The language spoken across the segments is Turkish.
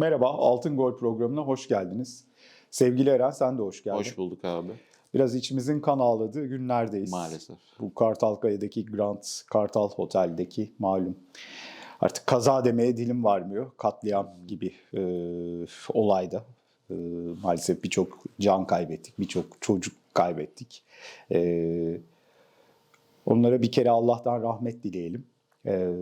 Merhaba, Altın Gol programına hoş geldiniz. Sevgili Eren sen de hoş geldin. Hoş bulduk abi. Biraz içimizin kan ağladığı günlerdeyiz. Maalesef. Bu Kartalkaya'daki Grand Kartal Otel'deki malum. Artık kaza demeye dilim varmıyor. Katliam gibi e, olayda. E, maalesef birçok can kaybettik, birçok çocuk kaybettik. E, onlara bir kere Allah'tan rahmet dileyelim. E,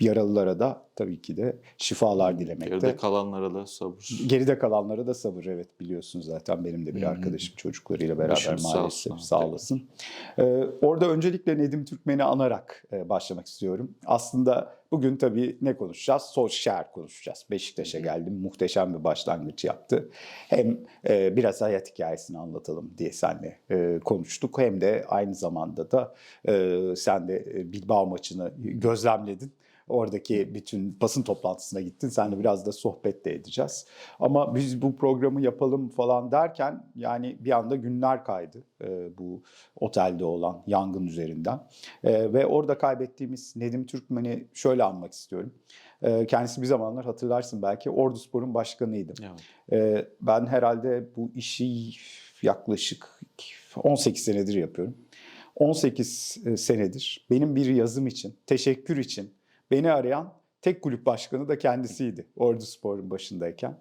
yaralılara da tabii ki de şifalar dilemekte. Geride kalanlara da sabır. Geride kalanlara da sabır evet biliyorsunuz zaten benim de bir arkadaşım çocuklarıyla beraber Başımız sağ maalesef olsun. sağ olasın. Ee, orada öncelikle Nedim Türkmen'i anarak e, başlamak istiyorum. Aslında bugün tabii ne konuşacağız? Solskjaer konuşacağız. Beşiktaş'a geldim muhteşem bir başlangıç yaptı. Hem e, biraz hayat hikayesini anlatalım diye seninle e, konuştuk. Hem de aynı zamanda da e, sen de e, Bilbao maçını gözlemledin. Oradaki bütün basın toplantısına gittin. Seninle biraz da sohbet de edeceğiz. Ama biz bu programı yapalım falan derken yani bir anda günler kaydı e, bu otelde olan yangın üzerinden. E, ve orada kaybettiğimiz Nedim Türkmen'i şöyle anmak istiyorum. E, kendisi bir zamanlar hatırlarsın belki Ordu Spor'un başkanıydı. Evet. Ee, ben herhalde bu işi yaklaşık 18 senedir yapıyorum. 18 senedir benim bir yazım için, teşekkür için beni arayan tek kulüp başkanı da kendisiydi Ordu Spor'un başındayken.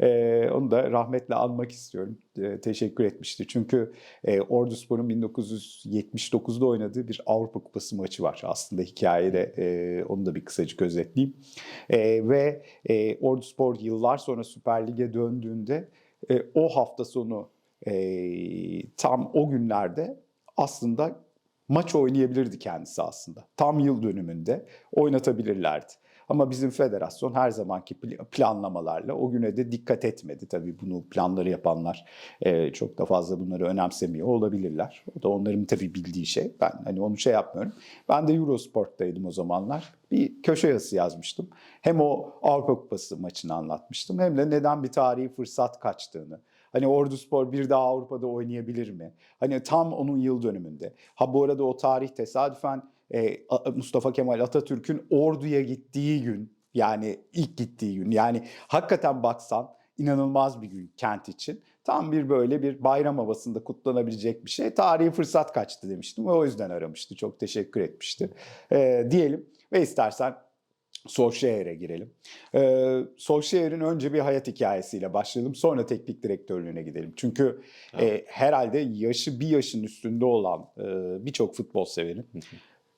Ee, onu da rahmetle anmak istiyorum. Ee, teşekkür etmişti. Çünkü e, Ordu Spor'un 1979'da oynadığı bir Avrupa Kupası maçı var. Aslında hikayede e, onu da bir kısacık özetleyeyim. E, ve e, Ordu Spor yıllar sonra Süper Lig'e döndüğünde e, o hafta sonu e, tam o günlerde aslında maç oynayabilirdi kendisi aslında. Tam yıl dönümünde oynatabilirlerdi. Ama bizim federasyon her zamanki pl- planlamalarla o güne de dikkat etmedi. Tabii bunu planları yapanlar e, çok da fazla bunları önemsemiyor olabilirler. O da onların tabii bildiği şey. Ben hani onu şey yapmıyorum. Ben de Eurosport'taydım o zamanlar. Bir köşe yazısı yazmıştım. Hem o Avrupa Kupası maçını anlatmıştım hem de neden bir tarihi fırsat kaçtığını. Hani Ordu Spor bir daha Avrupa'da oynayabilir mi? Hani tam onun yıl dönümünde. Ha bu arada o tarih tesadüfen e, Mustafa Kemal Atatürk'ün Ordu'ya gittiği gün yani ilk gittiği gün yani hakikaten baksan inanılmaz bir gün kent için. Tam bir böyle bir bayram havasında kutlanabilecek bir şey. Tarihi fırsat kaçtı demiştim. O yüzden aramıştı. Çok teşekkür etmişti. E, diyelim ve istersen Solskjaer'e girelim. Ee, Solskjaer'in önce bir hayat hikayesiyle başlayalım. Sonra teknik direktörlüğüne gidelim. Çünkü e, herhalde yaşı bir yaşın üstünde olan e, birçok futbol severin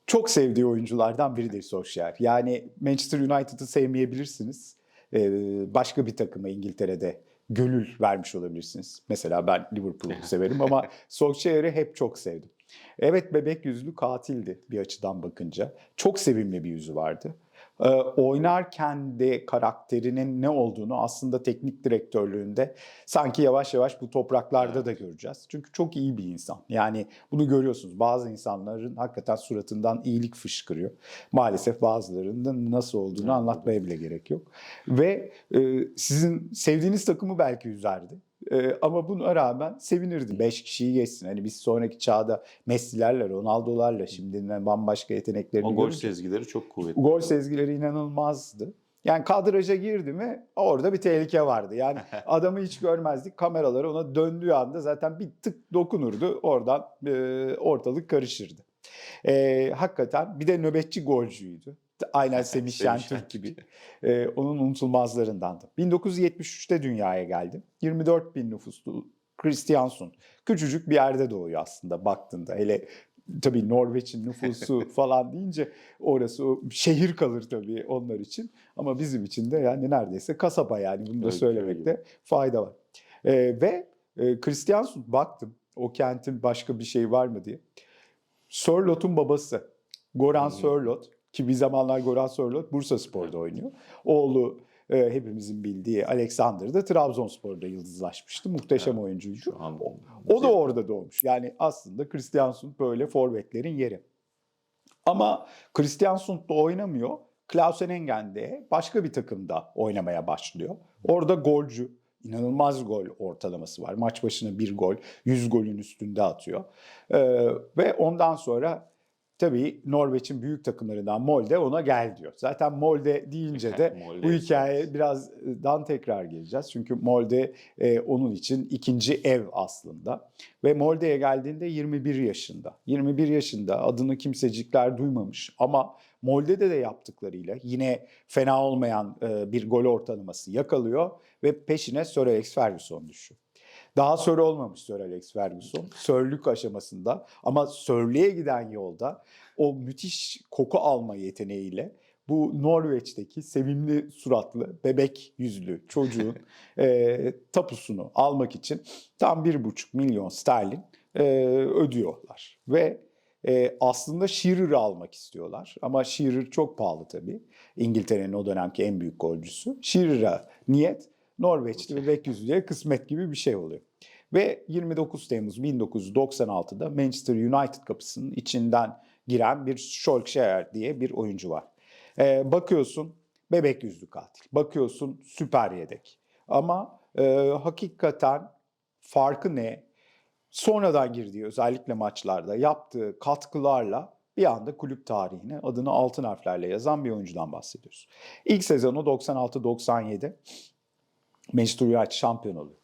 çok sevdiği oyunculardan biridir Solskjaer. Yani Manchester United'ı sevmeyebilirsiniz. Ee, başka bir takıma İngiltere'de gönül vermiş olabilirsiniz. Mesela ben Liverpool'u severim ama Solskjaer'i hep çok sevdim. Evet bebek yüzlü katildi bir açıdan bakınca. Çok sevimli bir yüzü vardı. Ee, oynarken de karakterinin ne olduğunu aslında teknik direktörlüğünde sanki yavaş yavaş bu topraklarda da göreceğiz. Çünkü çok iyi bir insan. Yani bunu görüyorsunuz. Bazı insanların hakikaten suratından iyilik fışkırıyor. Maalesef bazılarının nasıl olduğunu anlatmaya bile gerek yok. Ve e, sizin sevdiğiniz takımı belki üzerdi. Ee, ama buna rağmen sevinirdim. 5 kişiyi geçsin. Hani biz sonraki çağda Messi'lerle, Ronaldo'larla şimdi bambaşka yeteneklerini O gol görünce- sezgileri çok kuvvetli. gol sezgileri inanılmazdı. Yani kadraja girdi mi orada bir tehlike vardı. Yani adamı hiç görmezdik. Kameralar ona döndüğü anda zaten bir tık dokunurdu. Oradan e, ortalık karışırdı. E, hakikaten bir de nöbetçi golcüydü. Aynen Semih Şentürk gibi. E, onun unutulmazlarındandı. 1973'te dünyaya geldi. 24 bin nüfuslu Christiansen. Küçücük bir yerde doğuyor aslında baktığında. Hele tabii Norveç'in nüfusu falan deyince orası şehir kalır tabii onlar için. Ama bizim için de yani neredeyse kasaba yani bunu da Evet, söylemekte fayda var. Ee, ve e, Christiansen baktım o kentin başka bir şey var mı diye. Sörlot'un babası Goran Hmm. Sörlot ki bir zamanlar Goran Sörlot Bursa Spor'da oynuyor. Oğlu e, hepimizin bildiği Alexander da Trabzonspor'da yıldızlaşmıştı. Muhteşem oyuncuydu. Şu an O da orada doğmuş. Yani aslında Christiansen böyle forvetlerin yeri. Ama Christiansen da oynamıyor. Klausen Engen de başka bir takımda oynamaya başlıyor. Orada golcü. inanılmaz gol ortalaması var. Maç başına bir gol, 100 golün üstünde atıyor. Ee, ve ondan sonra tabii Norveç'in büyük takımlarından Molde ona gel diyor. Zaten Molde deyince de Molde bu hikaye birazdan tekrar geleceğiz. Çünkü Molde e, onun için ikinci ev aslında. Ve Molde'ye geldiğinde 21 yaşında. 21 yaşında adını kimsecikler duymamış ama Molde'de de yaptıklarıyla yine fena olmayan e, bir gol ortalaması yakalıyor ve peşine Sir Alex Ferguson düşüyor. Daha Sir olmamış Sir Alex Ferguson. Sörlük aşamasında ama Sörlüğe giden yolda o müthiş koku alma yeteneğiyle bu Norveç'teki sevimli suratlı, bebek yüzlü çocuğun e, tapusunu almak için tam bir buçuk milyon sterlin e, ödüyorlar. Ve e, aslında Shearer'ı almak istiyorlar. Ama Shearer çok pahalı tabii. İngiltere'nin o dönemki en büyük golcüsü. Shearer'a niyet Norveçli bebek yüzlüye kısmet gibi bir şey oluyor. Ve 29 Temmuz 1996'da Manchester United kapısının içinden giren bir Solskjaer diye bir oyuncu var. Ee, bakıyorsun bebek yüzlü katil. Bakıyorsun süper yedek. Ama e, hakikaten farkı ne? Sonradan girdiği özellikle maçlarda yaptığı katkılarla bir anda kulüp tarihine adını altın harflerle yazan bir oyuncudan bahsediyoruz. İlk sezonu 96-97 Manchester United şampiyon oluyor.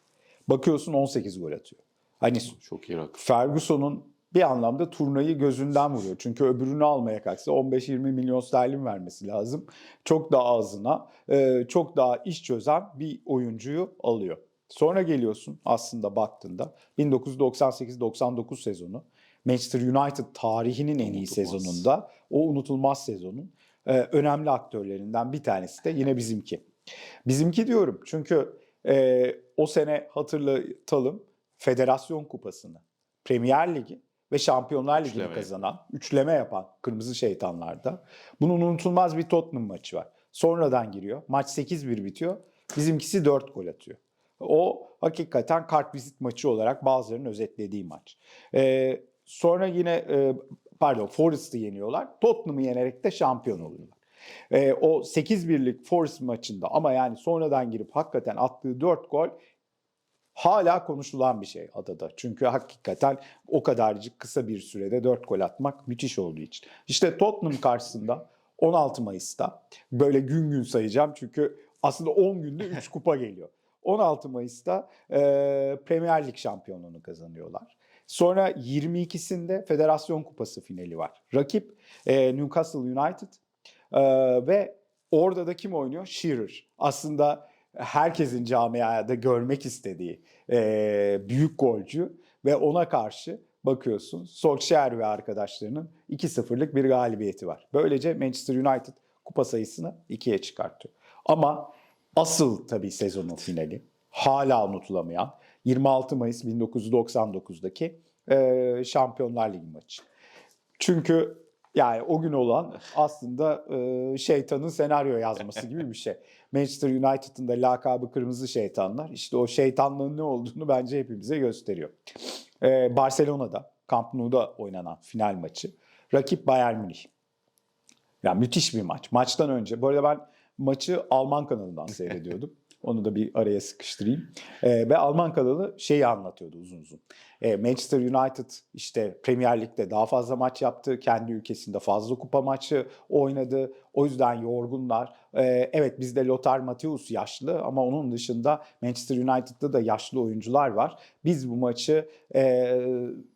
Bakıyorsun 18 gol atıyor. Hani Çok iyi rakam. Ferguson'un bir anlamda turnayı gözünden vuruyor. Çünkü öbürünü almaya kalksa 15-20 milyon sterlin vermesi lazım. Çok daha ağzına, e, çok daha iş çözen bir oyuncuyu alıyor. Sonra geliyorsun aslında baktığında 1998-99 sezonu Manchester United tarihinin en iyi Unutulmaz. sezonunda o unutulmaz sezonun e, önemli aktörlerinden bir tanesi de yine bizimki. Bizimki diyorum çünkü e, o sene hatırlatalım Federasyon Kupası'nı, Premier Ligi ve Şampiyonlar Ligi'ni Üçleme kazanan, üçleme yapan Kırmızı Şeytanlar'da. Bunun unutulmaz bir Tottenham maçı var. Sonradan giriyor. Maç 8-1 bitiyor. Bizimkisi 4 gol atıyor. O hakikaten kartvizit maçı olarak bazılarının özetlediği maç. Ee, sonra yine e, pardon Forest'ı yeniyorlar. Tottenham'ı yenerek de şampiyon oluyorlar. Ee, o 8-1'lik Forest maçında ama yani sonradan girip hakikaten attığı 4 gol hala konuşulan bir şey adada. Çünkü hakikaten o kadarcık kısa bir sürede 4 gol atmak müthiş olduğu için. İşte Tottenham karşısında 16 Mayıs'ta böyle gün gün sayacağım çünkü aslında 10 günde 3 kupa geliyor. 16 Mayıs'ta e, Premier Lig şampiyonluğunu kazanıyorlar. Sonra 22'sinde Federasyon Kupası finali var. Rakip e, Newcastle United e, ve orada da kim oynuyor? Shearer. Aslında herkesin camiada görmek istediği e, büyük golcü ve ona karşı bakıyorsun Solskjaer ve arkadaşlarının 2-0'lık bir galibiyeti var. Böylece Manchester United kupa sayısını ikiye çıkartıyor. Ama asıl tabii sezonun finali hala unutulamayan 26 Mayıs 1999'daki e, Şampiyonlar Ligi maçı. Çünkü yani o gün olan aslında e, şeytanın senaryo yazması gibi bir şey. Manchester United'ın da lakabı Kırmızı Şeytanlar. İşte o şeytanlığın ne olduğunu bence hepimize gösteriyor. E, Barcelona'da, Camp Nou'da oynanan final maçı. Rakip Bayern Münih. Yani müthiş bir maç. Maçtan önce, bu arada ben maçı Alman kanalından seyrediyordum. Onu da bir araya sıkıştırayım. Ee, ve Alman kanalı şeyi anlatıyordu uzun uzun. Ee, Manchester United işte Premier Lig'de daha fazla maç yaptı. Kendi ülkesinde fazla kupa maçı oynadı. O yüzden yorgunlar. Ee, evet bizde Lothar Matthäus yaşlı ama onun dışında Manchester United'da da yaşlı oyuncular var. Biz bu maçı e,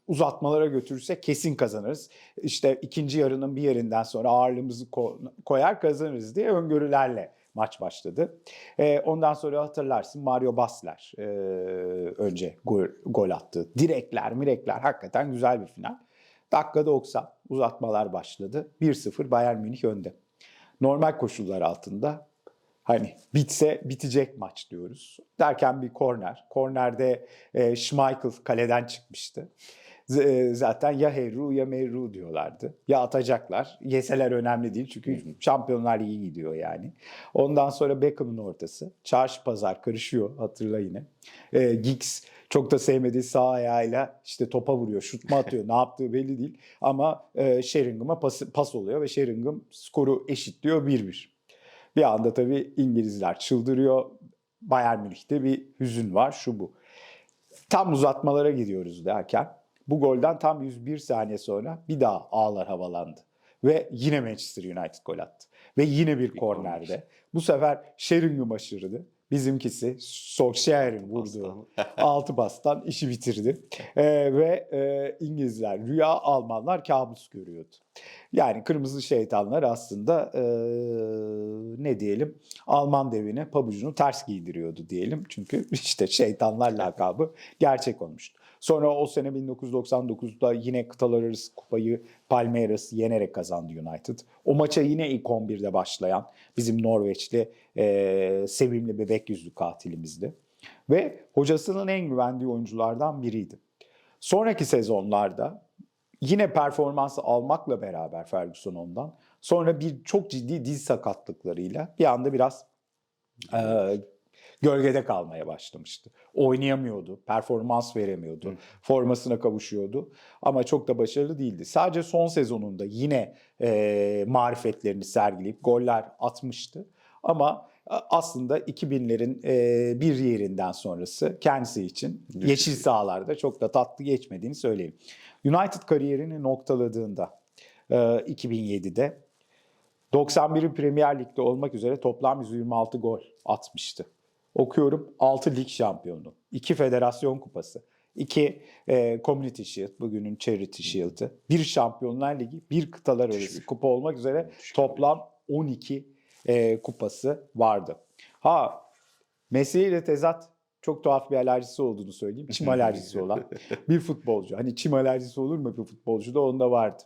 uzatmalara götürürsek kesin kazanırız. İşte ikinci yarının bir yerinden sonra ağırlığımızı ko- koyar kazanırız diye öngörülerle maç başladı. E, ondan sonra hatırlarsın Mario Basler e, önce gol, gol attı. Direkler, mirekler hakikaten güzel bir final. Dakika 90 uzatmalar başladı. 1-0 Bayern Münih önde. Normal koşullar altında hani bitse bitecek maç diyoruz. Derken bir korner. Kornerde e, Schmeichel kaleden çıkmıştı. Z- e, Zaten ya Heru ya Meyru diyorlardı. Ya atacaklar. Yeseler önemli değil çünkü Şampiyonlar iyi gidiyor yani. Ondan sonra Beckham'ın ortası. Çarşı pazar karışıyor hatırla yine. E, Giggs çok da sevmediği sağ ayağıyla işte topa vuruyor, şut mu atıyor, ne yaptığı belli değil. Ama e, Sheringham'a pas, pas oluyor ve Sheringham skoru eşitliyor 1-1. Bir anda tabii İngilizler çıldırıyor. Bayern Münih'te bir hüzün var şu bu. Tam uzatmalara gidiyoruz derken Bu golden tam 101 saniye sonra bir daha ağlar havalandı. Ve yine Manchester United gol attı. Ve yine bir, Bir kornerde. korner. Bu sefer Sheringham aşırdı. Bizimkisi Solskjaer'in vurduğu altı bastan işi bitirdi. Ee, ve e, İngilizler rüya, Almanlar kabus görüyordu. Yani kırmızı şeytanlar aslında e, ne diyelim Alman devine pabucunu ters giydiriyordu diyelim. Çünkü işte şeytanlar lakabı gerçek olmuştu. Sonra o sene 1999'da yine kıtalar arası kupayı Palmeiras yenerek kazandı United. O maça yine ilk 11'de başlayan bizim Norveçli e, sevimli bebek yüzlü katilimizdi. Ve hocasının en güvendiği oyunculardan biriydi. Sonraki sezonlarda yine performansı almakla beraber Ferguson ondan sonra bir çok ciddi diz sakatlıklarıyla bir anda biraz e, gölgede kalmaya başlamıştı. Oynayamıyordu, performans veremiyordu, Hı. formasına kavuşuyordu ama çok da başarılı değildi. Sadece son sezonunda yine e, marifetlerini sergileyip goller atmıştı ama aslında 2000'lerin e, bir yerinden sonrası kendisi için yeşil sahalarda çok da tatlı geçmediğini söyleyeyim. United kariyerini noktaladığında e, 2007'de 91'i Premier Lig'de olmak üzere toplam 126 gol atmıştı. Okuyorum 6 lig şampiyonu, 2 federasyon kupası, 2 e, Community Shield, bugünün Charity Shield'ı, 1 Şampiyonlar Ligi, 1 kıtalar arası kupa olmak üzere toplam 12 e, kupası vardı. Ha mesleğiyle tezat çok tuhaf bir alerjisi olduğunu söyleyeyim. Çim alerjisi olan bir futbolcu. Hani çim alerjisi olur mu bir futbolcuda? Onda vardı.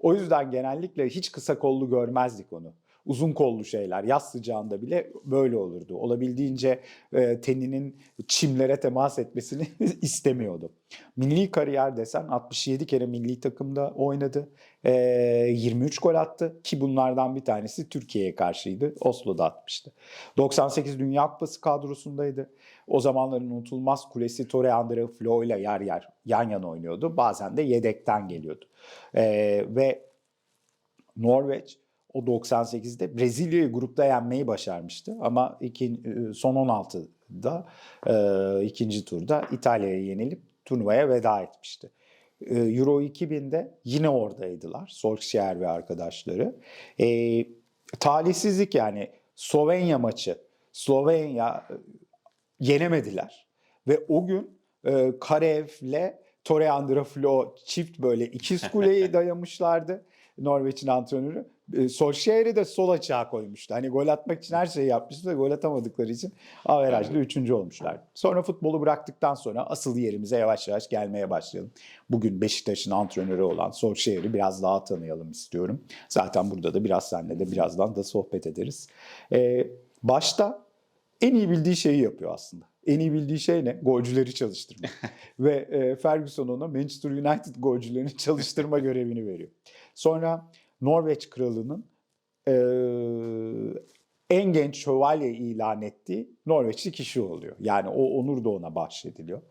O yüzden genellikle hiç kısa kollu görmezdik onu. Uzun kollu şeyler yaz sıcağında bile böyle olurdu. Olabildiğince e, teninin çimlere temas etmesini istemiyordu. Milli kariyer desen 67 kere milli takımda oynadı. E, 23 gol attı ki bunlardan bir tanesi Türkiye'ye karşıydı. Oslo'da atmıştı. 98 Dünya Kupası kadrosundaydı. O zamanların unutulmaz kulesi Torre Andre Flo ile yer yer yan yana oynuyordu. Bazen de yedekten geliyordu. Ee, ve Norveç o 98'de Brezilya'yı grupta yenmeyi başarmıştı. Ama iki, e, son 16'da e, ikinci turda İtalya'ya yenilip turnuvaya veda etmişti. E, Euro 2000'de yine oradaydılar. Solskjaer ve arkadaşları. E, talihsizlik yani Slovenya maçı. Slovenya e, yenemediler. Ve o gün e, Karev'le Tore Andraflo çift böyle ikiz kuleyi dayamışlardı. Norveç'in antrenörü. E, Solskjaer'i de sol açığa koymuştu. Hani gol atmak için her şeyi yapmıştı da gol atamadıkları için averajlı üçüncü olmuşlar. Sonra futbolu bıraktıktan sonra asıl yerimize yavaş yavaş gelmeye başlayalım. Bugün Beşiktaş'ın antrenörü olan Solskjaer'i biraz daha tanıyalım istiyorum. Zaten burada da biraz seninle de birazdan da sohbet ederiz. E, başta en iyi bildiği şeyi yapıyor aslında. En iyi bildiği şey ne? Golcüleri çalıştırmak. Ve e, Ferguson ona Manchester United golcülerini çalıştırma görevini veriyor. Sonra Norveç kralının e, en genç şövalye ilan ettiği Norveçli kişi oluyor. Yani o onur da ona bahşediliyor.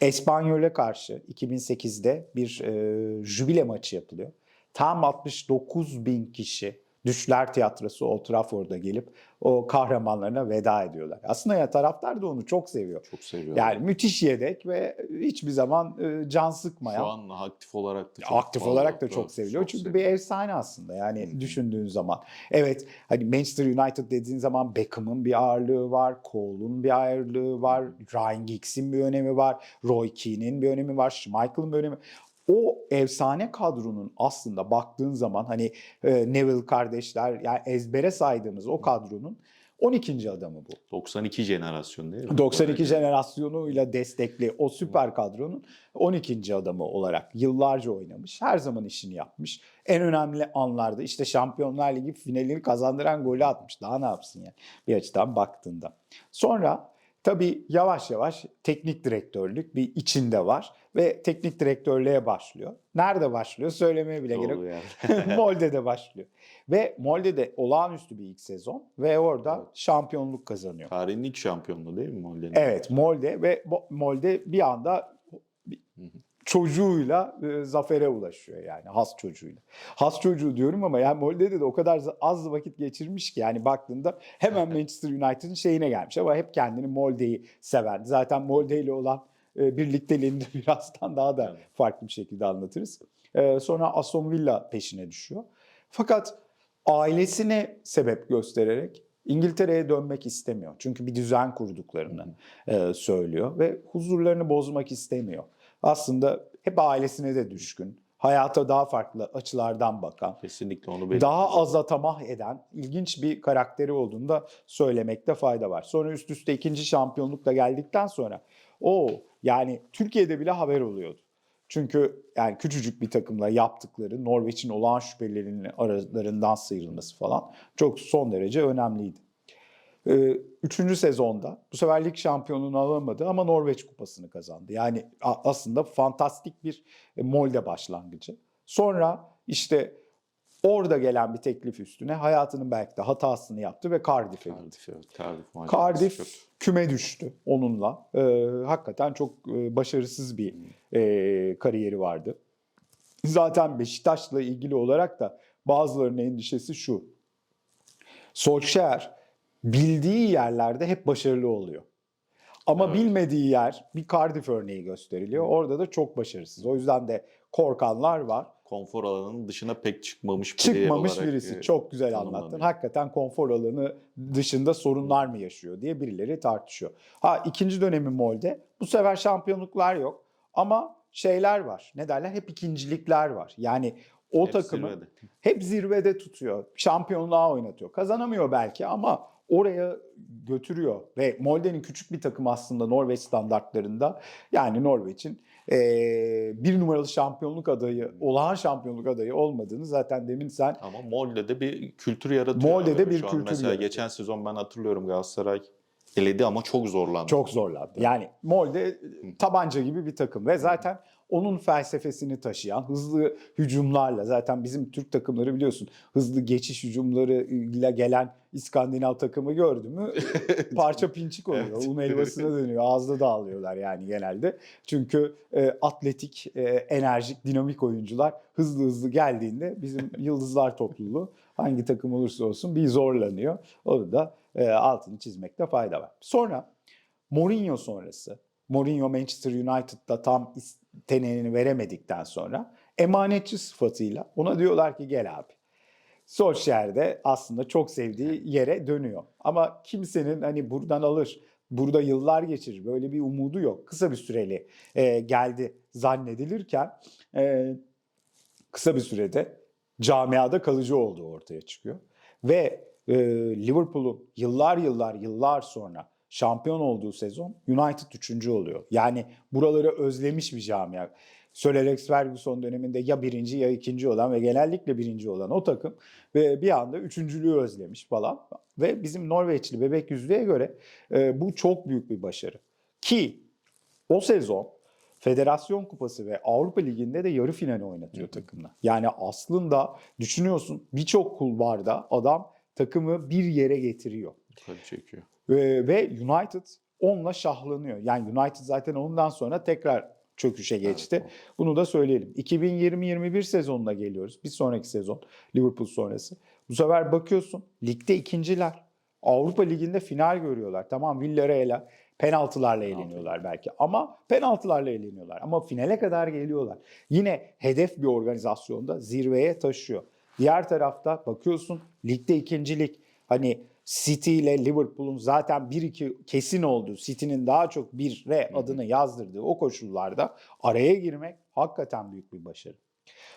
Espanyol'e karşı 2008'de bir e, jübile maçı yapılıyor. Tam 69 bin kişi Düşler Tiyatrosu Old Trafford'a gelip o kahramanlarına veda ediyorlar. Aslında ya taraftar da onu çok seviyor. Çok seviyorum. Yani müthiş yedek ve hiçbir zaman e, can sıkmayan. Şu an aktif olarak da çok aktif olarak da çok seviliyor. Çünkü seviyorum. bir efsane aslında yani hı. düşündüğün zaman. Evet hani Manchester United dediğin zaman Beckham'ın bir ağırlığı var, Cole'un bir ağırlığı var, Ryan Giggs'in bir önemi var, Roy Keane'in bir önemi var, Schmeichel'ın bir önemi o efsane kadronun aslında baktığın zaman hani e, Neville kardeşler yani ezbere saydığımız o kadronun 12. adamı bu. 92 jenerasyon değil mi? 92 Evet. jenerasyonuyla destekli o süper kadronun 12. adamı olarak yıllarca oynamış. Her zaman işini yapmış. En önemli anlarda işte Şampiyonlar Ligi finalini kazandıran golü atmış. Daha ne yapsın yani bir açıdan baktığında. Sonra tabii yavaş yavaş teknik direktörlük bir içinde var ve teknik direktörlüğe başlıyor. Nerede başlıyor söylemeye bile gerek yok. yani. Molde'de başlıyor. Ve Molde'de olağanüstü bir ilk sezon ve orada Evet. şampiyonluk kazanıyor. Tarihin ilk şampiyonluğu değil mi Molde'nin? Evet Molde ve Mo- Molde bir anda. Çocuğuyla e, zafere ulaşıyor yani has çocuğuyla. Has çocuğu diyorum ama yani Molde'de de o kadar az vakit geçirmiş ki yani baktığında hemen Manchester United'ın şeyine gelmiş ama hep kendini Molde'yi seven. Zaten Molde ile olan e, birlikteliğini de birazdan daha da farklı bir şekilde anlatırız. E, sonra Aston Villa peşine düşüyor. Fakat ailesine sebep göstererek İngiltere'ye dönmek istemiyor. Çünkü bir düzen kurduklarını e, söylüyor ve huzurlarını bozmak istemiyor. Aslında hep ailesine de düşkün. Hayata daha farklı açılardan bakan, Kesinlikle onu belirttim. daha aza tamah eden ilginç bir karakteri olduğunu da söylemekte fayda var. Sonra üst üste ikinci şampiyonlukla geldikten sonra o yani Türkiye'de bile haber oluyordu. Çünkü yani küçücük bir takımla yaptıkları Norveç'in olağan şüphelilerinin aralarından sıyrılması falan çok son derece önemliydi. Ee, Üçüncü sezonda bu sefer lig şampiyonluğunu alamadı ama Norveç kupasını kazandı. Yani aslında fantastik bir e, Molde başlangıcı. Sonra işte orada gelen bir teklif üstüne hayatının belki de hatasını yaptı ve Cardiff'e gitti. Cardiff, evet. Cardiff macerası çok- Cardiff küme düştü onunla. Ee, hakikaten çok e, başarısız bir e, kariyeri vardı. Zaten Beşiktaş'la ilgili olarak da bazılarının endişesi şu. Solskjaer bildiği yerlerde hep başarılı oluyor. Ama Evet. bilmediği yer bir Cardiff örneği gösteriliyor. Orada da çok başarısız. O yüzden de korkanlar var. konfor alanının dışına pek çıkmamış bir Çıkmamış birisi. e, Çok güzel anlattın. Hakikaten konfor alanı dışında sorunlar mı yaşıyor diye birileri tartışıyor. Ha ikinci dönemi Molde. Bu sefer şampiyonluklar yok. Ama şeyler var. Ne derler? Hep ikincilikler var. Yani o Hep takımı zirvede. hep zirvede tutuyor. Şampiyonluğa oynatıyor. Kazanamıyor belki ama oraya götürüyor. Ve Molde'nin küçük bir takım aslında Norveç standartlarında. Yani Norveç'in eee, bir numaralı şampiyonluk adayı, olağan şampiyonluk adayı olmadığını zaten demin sen Ama Molde'de bir kültür yaratıyor. Molde'de bir Şu kültür Mesela yaratıyor. geçen sezon ben hatırlıyorum Galatasaray eledi ama çok zorlandı. çok zorlandı. Yani Molde tabanca gibi bir takım ve zaten onun felsefesini taşıyan hızlı hücumlarla zaten bizim Türk takımları biliyorsun hızlı geçiş hücumlarıyla gelen İskandinav takımı gördü mü parça pinçik oluyor. Evet. Un helvasına dönüyor. Ağızda dağılıyorlar yani genelde. Çünkü e, atletik, e, enerjik, dinamik oyuncular hızlı hızlı geldiğinde bizim yıldızlar topluluğu hangi takım olursa olsun bir zorlanıyor. Onu da e, altını çizmekte fayda var. Sonra Mourinho sonrası, Mourinho Manchester United'da tam isteneni veremedikten sonra emanetçi sıfatıyla ona diyorlar ki gel abi. Solskjaer aslında çok sevdiği yere dönüyor. Ama kimsenin hani buradan alır, burada yıllar geçirir böyle bir umudu yok. Kısa bir süreli e, geldi zannedilirken e, kısa bir sürede camiada kalıcı olduğu ortaya çıkıyor. Ve e, Liverpool'un yıllar yıllar yıllar sonra şampiyon olduğu sezon United 3. oluyor. Yani buraları özlemiş bir camia. Sir Alex Ferguson döneminde ya birinci ya ikinci olan ve genellikle birinci olan o takım ve bir anda üçüncülüğü özlemiş falan. Ve bizim Norveçli bebek yüzlüğe göre e, bu çok büyük bir başarı. Ki o sezon Federasyon Kupası ve Avrupa Ligi'nde de yarı finali oynatıyor takımla. Yani aslında düşünüyorsun birçok kulvarda adam takımı bir yere getiriyor. Yukarı çekiyor. Ve, ve United onunla şahlanıyor. Yani United zaten ondan sonra tekrar çöküşe geçti. Evet, Bunu da söyleyelim. 2020-21 sezonuna geliyoruz. Bir sonraki sezon Liverpool sonrası. Bu sefer bakıyorsun ligde ikinciler. Avrupa Ligi'nde final görüyorlar. Tamam Villarreal'a penaltılarla eğleniyorlar belki ama penaltılarla eğleniyorlar. Ama finale kadar geliyorlar. Yine hedef bir organizasyonda zirveye taşıyor. Diğer tarafta bakıyorsun ligde ikincilik. Hani City ile Liverpool'un zaten 1-2 kesin olduğu, City'nin daha çok 1'e adını yazdırdığı o koşullarda araya girmek hakikaten büyük bir başarı.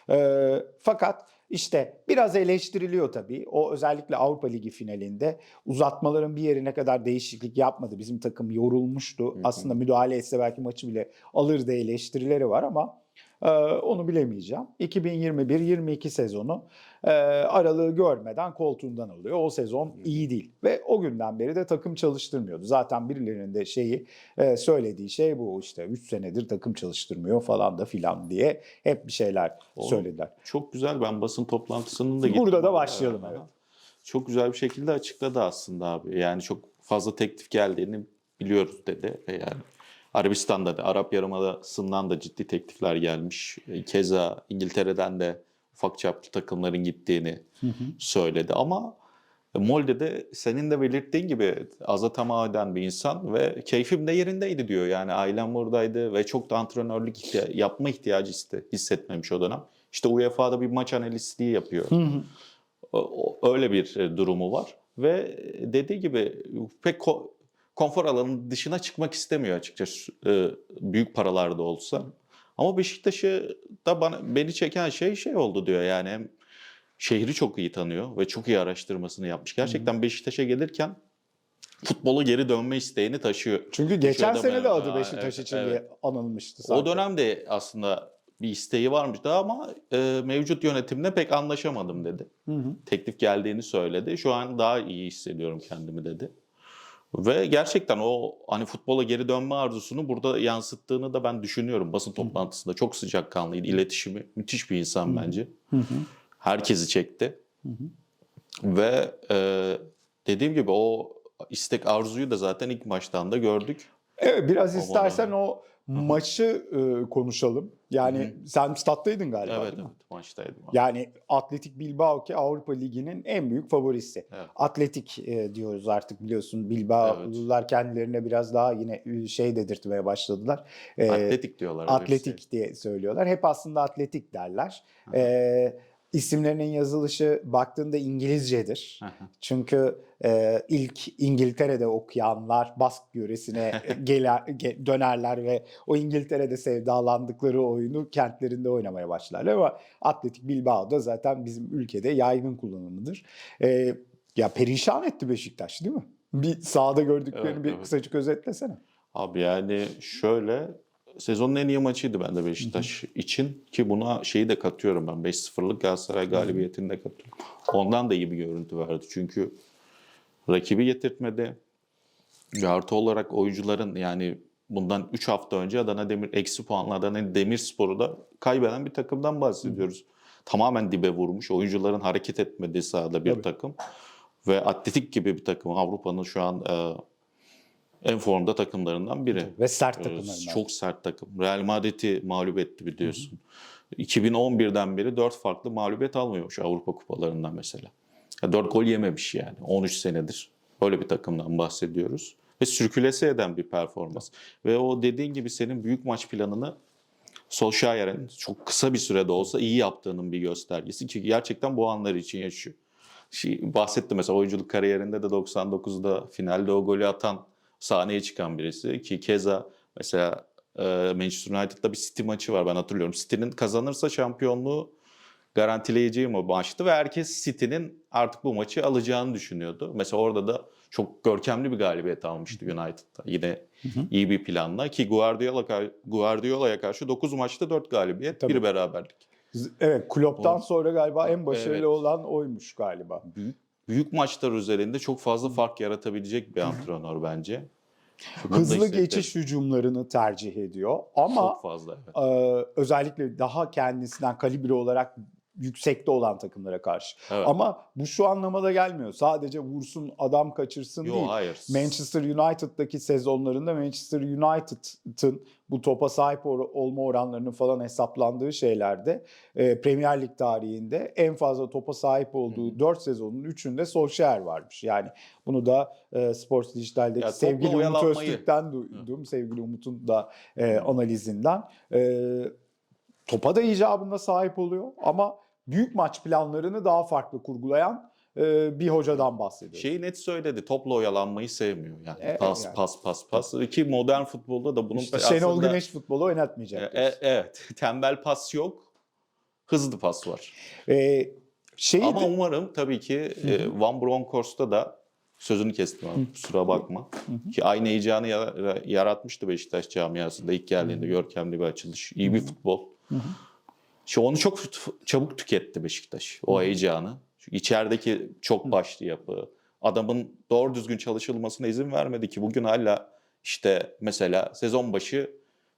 Ee, fakat işte biraz eleştiriliyor tabii. O özellikle Avrupa Ligi finalinde uzatmaların bir yerine kadar değişiklik yapmadı. Bizim takım yorulmuştu. hı. Aslında müdahale etse belki maçı bile alırdı eleştirileri var ama e, onu bilemeyeceğim. 2021-22 sezonu e, aralığı görmeden koltuğundan alıyor. O sezon iyi değil. Ve o günden beri de takım çalıştırmıyordu. Zaten birilerinin de şeyi e, söylediği şey bu işte 3 senedir takım çalıştırmıyor falan da filan diye hep bir şeyler Doğru. söylediler. Çok güzel. Ben basın toplantısının da Burada da başlayalım, evet. Çok güzel bir şekilde açıkladı aslında abi. Yani çok fazla teklif geldiğini biliyoruz dedi. Ve yani Arabistan'da da, Arap Yarımadası'ndan da ciddi teklifler gelmiş. E, Keza İngiltere'den de ufak çaplı takımların gittiğini söyledi. Ama Molde de senin de belirttiğin gibi aza tamah eden bir insan ve keyfim de yerindeydi diyor. Yani ailem buradaydı ve çok da antrenörlük ihtiya- yapma ihtiyacı hissetmemiş o dönem. İşte UEFA'da bir maç analistliği yapıyor. O- o- Öyle bir e, durumu var. Ve dediği gibi pek konfor alanının dışına çıkmak istemiyor açıkçası e, büyük paralarda olsa. Ama Beşiktaş'ı da bana, beni çeken şey şey oldu diyor yani hem şehri çok iyi tanıyor ve çok iyi araştırmasını yapmış. Gerçekten Beşiktaş'a gelirken futbola geri dönme isteğini taşıyor. Çünkü geçen Şurada sene de adı Beşiktaş evet, için evet. diye anılmıştı zaten. O dönemde aslında bir isteği varmıştı ama e, mevcut yönetimle pek anlaşamadım dedi. Hı hı. Teklif geldiğini söyledi. Şu an daha iyi hissediyorum kendimi dedi. Ve gerçekten o hani futbola geri dönme arzusunu burada yansıttığını da ben düşünüyorum basın toplantısında. Çok sıcakkanlıydı. İletişimi müthiş bir insan bence. Hı hı. Herkesi çekti. Ve e, dediğim gibi o istek arzuyu da zaten ilk maçtan da gördük. Evet biraz Aman istersen Allah'ım. o maçı e, konuşalım. Yani sen stat'taydın galiba evet değil mi? evet maçtaydım. Yani Atletik Bilbao ki Avrupa Ligi'nin en büyük favorisi. Evet. Atletik e, diyoruz artık biliyorsun. Bilbao'lular kendilerine biraz daha yine şey dedirtmeye başladılar. E, Atletik diyorlar. atletik şey. diye söylüyorlar. Hep aslında atletik derler. E, isimlerinin yazılışı baktığında İngilizcedir. Hı hı. Çünkü e, ilk İngiltere'de okuyanlar Bask yöresine geler, ge- dönerler ve o İngiltere'de sevdalandıkları oyunu kentlerinde oynamaya başlarlar. Ama Atletik Bilbao da zaten bizim ülkede yaygın kullanımıdır. E, ya perişan etti Beşiktaş değil mi? Bir sahada gördüklerini Evet, bir evet. kısacık özetlesene. Abi yani şöyle sezonun en iyi maçıydı bende Beşiktaş için ki buna şeyi de katıyorum ben 5-0'lık Galatasaray galibiyetini de katıyorum. Ondan da iyi bir görüntü verdi çünkü rakibi getirtmedi. Artı olarak oyuncuların yani bundan 3 hafta önce Adana Demir eksi puanlı Adana Demirspor'u da kaybeden bir takımdan bahsediyoruz. Tamamen dibe vurmuş. Oyuncuların hareket etmediği sahada bir Tabii. takım. Ve Atletik gibi bir takım. Avrupa'nın şu an e, en formda takımlarından biri. Ve sert Ee, takımlarından. Çok sert takım. Real Madrid'i mağlup etti biliyorsun. 2011'den beri 4 farklı mağlubiyet almıyormuş Avrupa kupalarından mesela. 4 gol yememiş yani 13 senedir. Öyle bir takımdan bahsediyoruz. Ve sürkülese eden bir performans. Ve o dediğin gibi senin büyük maç planını Solskjaer'in çok kısa bir sürede olsa iyi yaptığının bir göstergesi ki gerçekten bu anlar için yaşıyor. Şey, bahsettim mesela oyunculuk kariyerinde de 99'da finalde o golü atan sahneye çıkan birisi ki keza mesela Manchester United'da bir City maçı var ben hatırlıyorum. City'nin kazanırsa şampiyonluğu garantileyeceğim o maçtı ve herkes City'nin artık bu maçı alacağını düşünüyordu. Mesela orada da çok görkemli bir galibiyet almıştı United'da. Yine iyi bir planla ki Guardiola Guardiola'ya karşı 9 maçta 4 galibiyet, Tabii. bir beraberlik. Evet Klopp'tan O- sonra galiba en başarılı Evet. olan oymuş galiba. Büyük büyük maçlar üzerinde çok fazla fark yaratabilecek bir antrenör bence. Hızlı geçiş hücumlarını tercih ediyor ama çok fazla evet. Ee, özellikle daha kendisinden kalibre olarak yüksekte olan takımlara karşı. Evet. Ama bu şu anlamada gelmiyor. Sadece vursun, adam kaçırsın Yo, değil. hayır. Manchester United'daki sezonlarında Manchester United'ın bu topa sahip or- olma oranlarının falan hesaplandığı şeylerde e, Premier Lig tarihinde en fazla topa sahip olduğu 4 sezonun 3'ünde Solskjaer varmış. Yani bunu da e, Sports Dijital'deki Ya sevgili Umut Öztürk'ten duydum. Sevgili Umut'un da e, analizinden. E, topa da icabında sahip oluyor ama büyük maç planlarını daha farklı kurgulayan e, bir hocadan bahsediyoruz. Şeyi net söyledi. Topla oyalanmayı sevmiyor. Yani E, pas yani. pas pas pas. Ki modern futbolda da bunun İşte pe- Şenol aslında- Güneş futbolu oynatmayacak. E, e, evet. Tembel pas yok. Hızlı pas var. E, şeyi Ama umarım tabii ki e, Van Bronckhorst'ta da sözünü kestim abi kusura bakma. Ki aynı heyecanı ya- yaratmıştı Beşiktaş camiasında ilk geldiğinde görkemli bir açılış. iyi bir futbol. İşte onu çok çabuk tüketti Beşiktaş o heyecanı. Çünkü içerideki çok başlı yapı. Adamın doğru düzgün çalışılmasına izin vermedi ki bugün hala işte mesela sezon başı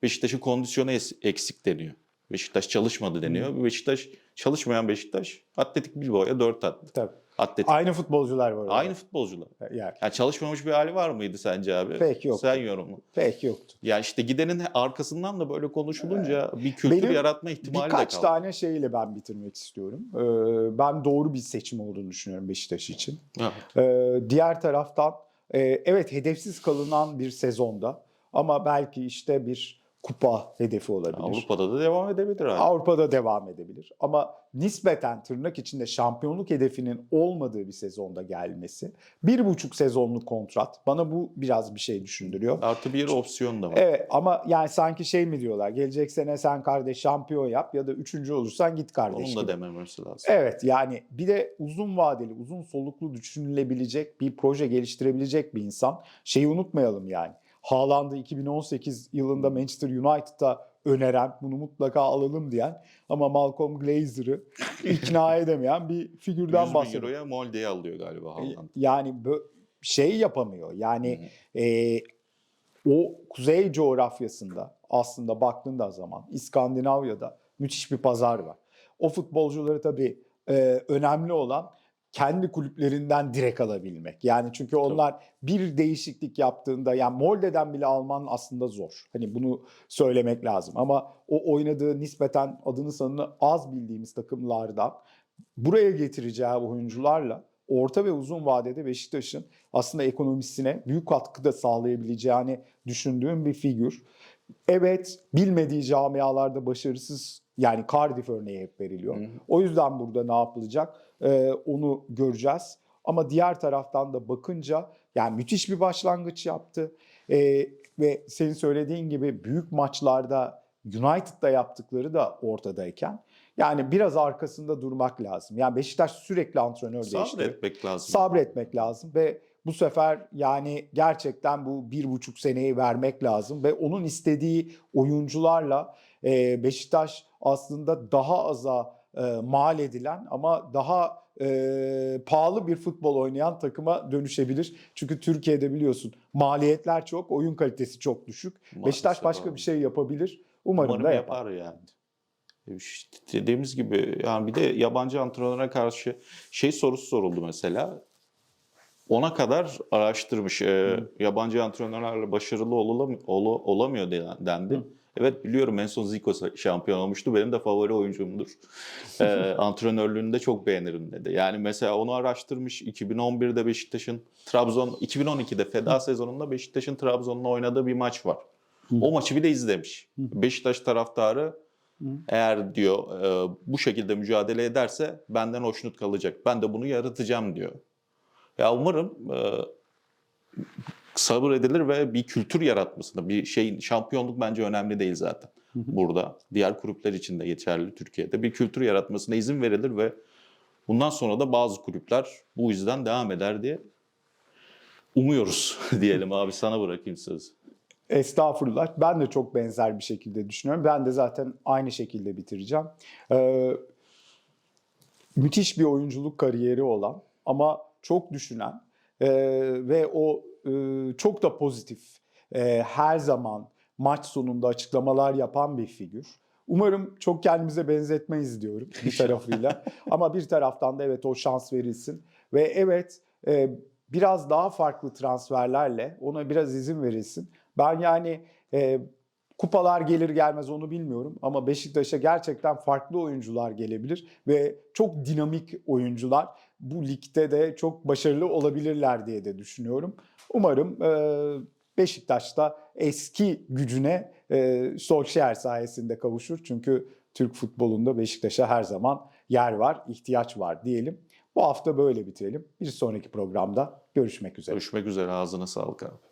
Beşiktaş'ın kondisyonu eksik deniyor. Beşiktaş çalışmadı deniyor. Beşiktaş çalışmayan Beşiktaş Atletik Bilbao'ya 4 attı. Tabii. Atletik. Aynı futbolcular var orada. Aynı futbolcular. Yani Yani çalışmamış bir hali var mıydı sence abi? Pek yoktu. Sen yorumla. pek yoktu. Ya işte gidenin arkasından da böyle konuşulunca bir kültür Benim yaratma ihtimali de Birkaç kaldı. tane şeyle ben bitirmek istiyorum. Ee, ben doğru bir seçim olduğunu düşünüyorum Beşiktaş için. Ha. Ee, diğer taraftan e, evet hedefsiz kalınan bir sezonda ama belki işte bir kupa hedefi olabilir. Avrupa'da da devam edebilir abi. Avrupa'da devam edebilir. Ama nispeten tırnak içinde şampiyonluk hedefinin olmadığı bir sezonda gelmesi. Bir buçuk sezonluk kontrat. Bana bu biraz bir şey düşündürüyor. Artı bir opsiyon da var. Evet ama yani sanki şey mi diyorlar? Gelecek sene sen kardeş şampiyon yap ya da üçüncü olursan git kardeş. Onun da dememesi lazım. Evet yani bir de uzun vadeli, uzun soluklu düşünülebilecek bir proje geliştirebilecek bir insan. Şeyi unutmayalım yani. Haaland'ı 2018 yılında Manchester United'a öneren, bunu mutlaka alalım diyen ama Malcolm Glazer'ı ikna edemeyen bir 100 figürden bin bahsediyoruz. euroya Molde'yi alıyor galiba Haaland. Yani şey yapamıyor. Yani e, o kuzey coğrafyasında aslında baktığında zaman İskandinavya'da müthiş bir pazar var. O futbolcuları tabii e, önemli olan kendi kulüplerinden direkt alabilmek. Yani çünkü onlar bir değişiklik yaptığında yani Molde'den bile alman aslında zor. Hani bunu söylemek lazım. Ama o oynadığı nispeten adını sanını az bildiğimiz takımlardan buraya getireceği oyuncularla orta ve uzun vadede Beşiktaş'ın aslında ekonomisine büyük katkıda sağlayabileceğini düşündüğüm bir figür. Evet bilmediği camialarda başarısız yani Cardiff örneği hep veriliyor. Hı hı. O yüzden burada ne yapılacak Ee, onu göreceğiz. Ama diğer taraftan da bakınca yani müthiş bir başlangıç yaptı. Ee, ve senin söylediğin gibi büyük maçlarda United'da yaptıkları da ortadayken yani biraz arkasında durmak lazım. Yani Beşiktaş sürekli antrenör değiştiriyor. Sabretmek lazım. Sabretmek lazım ve bu sefer yani gerçekten bu bir buçuk seneyi vermek lazım ve onun istediği oyuncularla e, Beşiktaş aslında daha aza e, mal edilen ama daha e, pahalı bir futbol oynayan takıma dönüşebilir. Çünkü Türkiye'de biliyorsun maliyetler çok, oyun kalitesi çok düşük. Maalesef Beşiktaş başka abi. bir şey yapabilir. Umarım, Umarım da yapar. yapar yani. E, İşte dediğimiz gibi yani bir de yabancı antrenöre karşı şey sorusu soruldu mesela. Ona kadar araştırmış. e, yabancı antrenörlerle başarılı olam- ol- olamıyor de- dendi. Hı. Evet biliyorum en son Zico şampiyon olmuştu. Benim de favori oyuncumdur. e, antrenörlüğünü de çok beğenirim dedi. Yani mesela onu araştırmış. 2011'de Beşiktaş'ın Trabzon, 2012'de Feda sezonunda Beşiktaş'ın Trabzon'la oynadığı bir maç var. O maçı bir de izlemiş. Beşiktaş taraftarı eğer diyor e, bu şekilde mücadele ederse benden hoşnut kalacak. Ben de bunu yaratacağım diyor. Ya umarım e, sabır edilir ve bir kültür yaratmasında bir şeyin şampiyonluk bence önemli değil zaten. Burada diğer kulüpler için de geçerli Türkiye'de bir kültür yaratmasına izin verilir ve bundan sonra da bazı kulüpler bu yüzden devam eder diye umuyoruz diyelim abi sana bırakayım sözü. Estağfurullah. Ben de çok benzer bir şekilde düşünüyorum. Ben de zaten aynı şekilde bitireceğim. Ee, müthiş bir oyunculuk kariyeri olan ama çok düşünen e, ve o e, çok da pozitif e, her zaman maç sonunda açıklamalar yapan bir figür. Umarım çok kendimize benzetmeyiz diyorum bir tarafıyla. Ama bir taraftan da evet o şans verilsin. Ve evet e, biraz daha farklı transferlerle ona biraz izin verilsin. Ben yani e, kupalar gelir gelmez onu bilmiyorum ama Beşiktaş'a gerçekten farklı oyuncular gelebilir ve çok dinamik oyuncular bu ligde de çok başarılı olabilirler diye de düşünüyorum. Umarım e, Beşiktaş'ta eski gücüne e, Solskjaer sayesinde kavuşur. Çünkü Türk futbolunda Beşiktaş'a her zaman yer var, ihtiyaç var diyelim. Bu hafta böyle bitirelim. Bir sonraki programda görüşmek üzere. Görüşmek üzere ağzına sağlık abi.